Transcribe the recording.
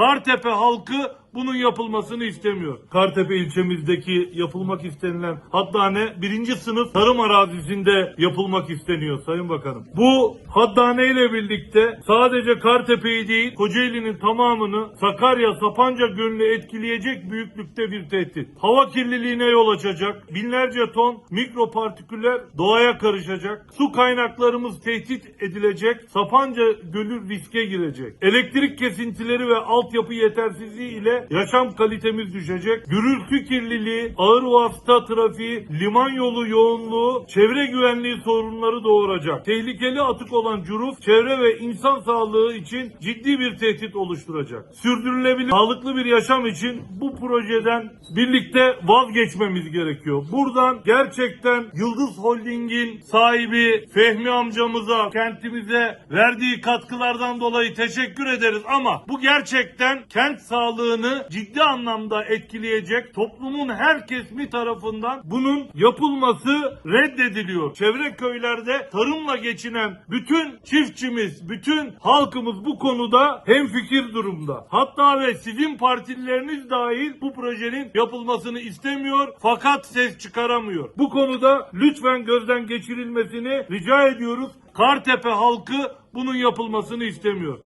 Kartepe halkı bunun yapılmasını istemiyor. Kartepe ilçemizdeki yapılmak istenilen haddane birinci sınıf tarım arazisinde yapılmak isteniyor Sayın Bakanım. Bu haddane ile birlikte sadece Kartepe'yi değil Kocaeli'nin tamamını Sakarya, Sapanca Gölü'nü etkileyecek büyüklükte bir tehdit. Hava kirliliğine yol açacak. Binlerce ton mikropartiküller doğaya karışacak. Su kaynaklarımız tehdit edilecek. Sapanca Gölü riske girecek. Elektrik kesintileri ve altyapı yetersizliği ile yaşam kalitemiz düşecek. Gürültü kirliliği, ağır vasıta trafiği, liman yolu yoğunluğu, çevre güvenliği sorunları doğuracak. Tehlikeli atık olan Curuf, çevre ve insan sağlığı için ciddi bir tehdit oluşturacak. Sürdürülebilir, sağlıklı bir yaşam için bu projeden birlikte vazgeçmemiz gerekiyor. Buradan gerçekten Yıldız Holding'in sahibi Fehmi amcamıza, kentimize verdiği katkılardan dolayı teşekkür ederiz ama bu gerçekten kent sağlığını ciddi anlamda etkileyecek toplumun her kesimi tarafından bunun yapılması reddediliyor. Çevre köylerde tarımla geçinen bütün çiftçimiz, bütün halkımız bu konuda hemfikir durumda. Hatta ve sizin partilileriniz dahil bu projenin yapılmasını istemiyor fakat ses çıkaramıyor. Bu konuda lütfen gözden geçirilmesini rica ediyoruz. Kartepe halkı bunun yapılmasını istemiyor.